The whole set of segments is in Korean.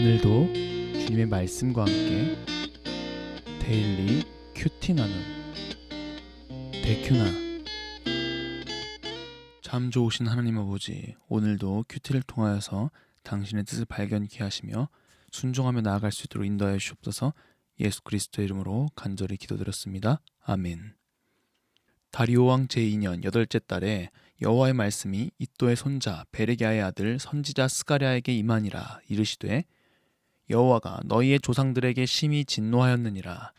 오늘도 주님의 말씀과 함께 데일리 큐티 나눔 데큐나 참 좋으신 하나님 아버지 오늘도 큐티를 통하여서 당신의 뜻을 발견케 하시며 순종하며 나아갈 수 있도록 인도하여 주옵소서 예수 그리스도의 이름으로 간절히 기도드렸습니다. 아멘 다리오 왕 제2년 여덟째 달에 여호와의 말씀이 이또의 손자 베레기야의 아들 선지자 스가랴에게 임하니라 이르시되 여호와가 너희의 조상들에게 심히 진노하였느니라.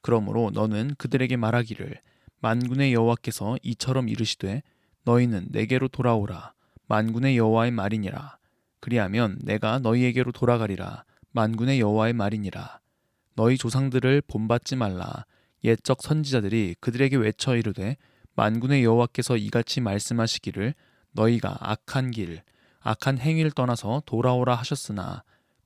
그러므로 너는 그들에게 말하기를 만군의 여호와께서 이처럼 이르시되 너희는 내게로 돌아오라. 만군의 여호와의 말이니라. 그리하면 내가 너희에게로 돌아가리라. 만군의 여호와의 말이니라. 너희 조상들을 본받지 말라. 옛적 선지자들이 그들에게 외쳐 이르되 만군의 여호와께서 이같이 말씀하시기를 너희가 악한 길 악한 행위를 떠나서 돌아오라 하셨으나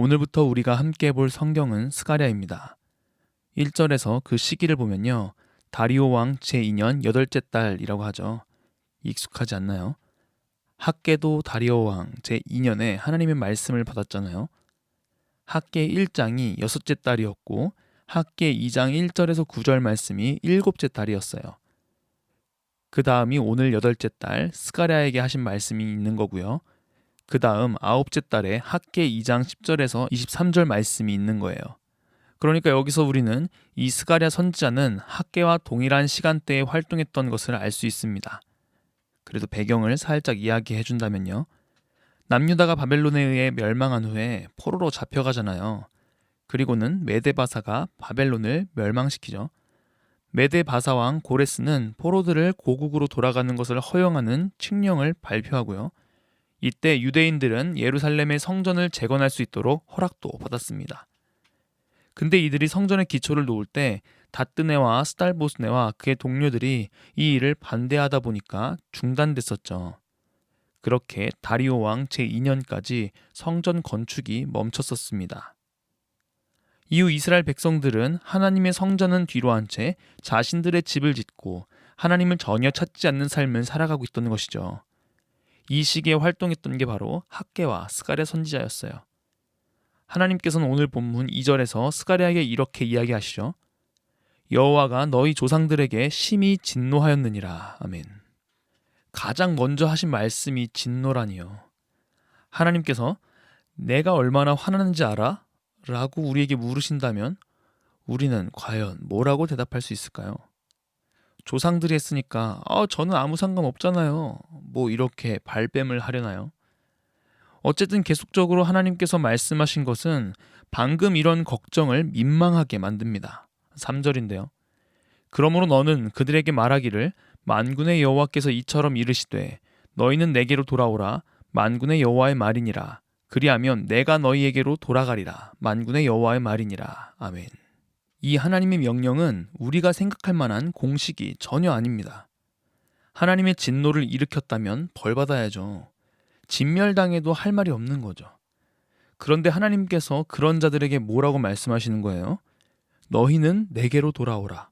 오늘부터 우리가 함께 볼 성경은 스가랴입니다. 1절에서 그 시기를 보면요. 다리오 왕 제2년 여덟째 달이라고 하죠. 익숙하지 않나요? 학계도 다리오 왕 제2년에 하나님의 말씀을 받았잖아요. 학계 1장이 여섯째 달이었고 학계 2장 1절에서 9절 말씀이 일곱째 달이었어요. 그 다음이 오늘 여덟째 달 스가랴에게 하신 말씀이 있는 거고요. 그 다음 아홉째 달에 학계 2장 10절에서 23절 말씀이 있는 거예요. 그러니까 여기서 우리는 이 스가랴 선지자는 학계와 동일한 시간대에 활동했던 것을 알 수 있습니다. 그래도 배경을 살짝 이야기해 준다면요. 남유다가 바벨론에 의해 멸망한 후에 포로로 잡혀가잖아요. 그리고는 메데바사가 바벨론을 멸망시키죠. 메데바사 왕 고레스는 포로들을 고국으로 돌아가는 것을 허용하는 칙령을 발표하고요. 이때 유대인들은 예루살렘의 성전을 재건할 수 있도록 허락도 받았습니다. 근데 이들이 성전의 기초를 놓을 때 다뜨네와 스달보스네와 그의 동료들이 이 일을 반대하다 보니까 중단됐었죠. 그렇게 다리오 왕 제2년까지 성전 건축이 멈췄었습니다. 이후 이스라엘 백성들은 하나님의 성전은 뒤로 한 채 자신들의 집을 짓고 하나님을 전혀 찾지 않는 삶을 살아가고 있던 것이죠. 이 시기에 활동했던 게 바로 학계와 스가랴 선지자였어요. 하나님께서는 오늘 본문 2절에서 스가랴에게 이렇게 이야기하시죠. 여호와가 너희 조상들에게 심히 진노하였느니라. 아멘. 가장 먼저 하신 말씀이 진노라니요. 하나님께서 내가 얼마나 화나는지 알아? 라고 우리에게 물으신다면 우리는 과연 뭐라고 대답할 수 있을까요? 조상들이 했으니까 아, 저는 아무 상관 없잖아요. 뭐 이렇게 발뺌을 하려나요? 어쨌든 계속적으로 하나님께서 말씀하신 것은 방금 이런 걱정을 민망하게 만듭니다. 3절인데요. 그러므로 너는 그들에게 말하기를 만군의 여호와께서 이처럼 이르시되 너희는 내게로 돌아오라 만군의 여호와의 말이니라 그리하면 내가 너희에게로 돌아가리라 만군의 여호와의 말이니라 아멘. 이 하나님의 명령은 우리가 생각할 만한 공식이 전혀 아닙니다. 하나님의 진노를 일으켰다면 벌 받아야죠. 진멸당해도 할 말이 없는 거죠. 그런데 하나님께서 그런 자들에게 뭐라고 말씀하시는 거예요? 너희는 내게로 돌아오라.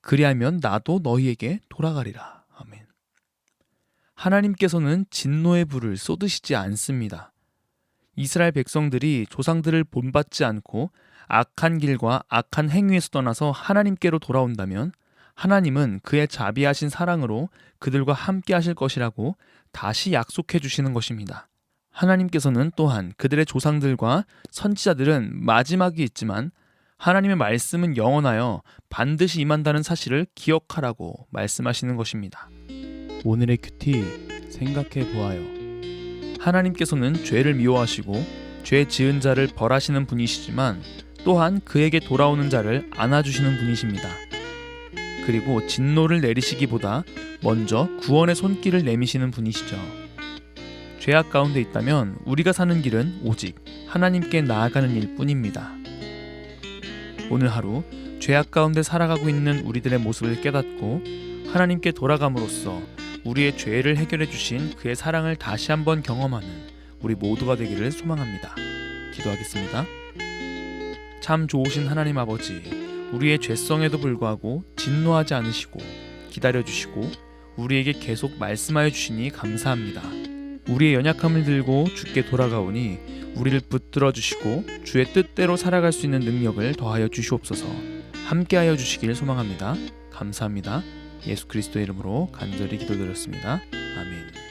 그리하면 나도 너희에게 돌아가리라. 아멘. 하나님께서는 진노의 불을 쏟으시지 않습니다. 이스라엘 백성들이 조상들을 본받지 않고 악한 길과 악한 행위에서 떠나서 하나님께로 돌아온다면 하나님은 그의 자비하신 사랑으로 그들과 함께 하실 것이라고 다시 약속해 주시는 것입니다. 하나님께서는 또한 그들의 조상들과 선지자들은 마지막이 있지만 하나님의 말씀은 영원하여 반드시 임한다는 사실을 기억하라고 말씀하시는 것입니다. 오늘의 큐티 생각해 보아요. 하나님께서는 죄를 미워하시고 죄 지은 자를 벌하시는 분이시지만 또한 그에게 돌아오는 자를 안아주시는 분이십니다. 그리고 진노를 내리시기보다 먼저 구원의 손길을 내미시는 분이시죠. 죄악 가운데 있다면 우리가 사는 길은 오직 하나님께 나아가는 일 뿐입니다. 오늘 하루 죄악 가운데 살아가고 있는 우리들의 모습을 깨닫고 하나님께 돌아감으로써 우리의 죄를 해결해 주신 그의 사랑을 다시 한번 경험하는 우리 모두가 되기를 소망합니다. 기도하겠습니다. 참 좋으신 하나님 아버지, 우리의 죄성에도 불구하고 진노하지 않으시고 기다려 주시고 우리에게 계속 말씀하여 주시니 감사합니다. 우리의 연약함을 들고 주께 돌아가오니 우리를 붙들어 주시고 주의 뜻대로 살아갈 수 있는 능력을 더하여 주시옵소서. 함께하여 주시길 소망합니다. 감사합니다. 예수 그리스도의 이름으로 간절히 기도드렸습니다. 아멘.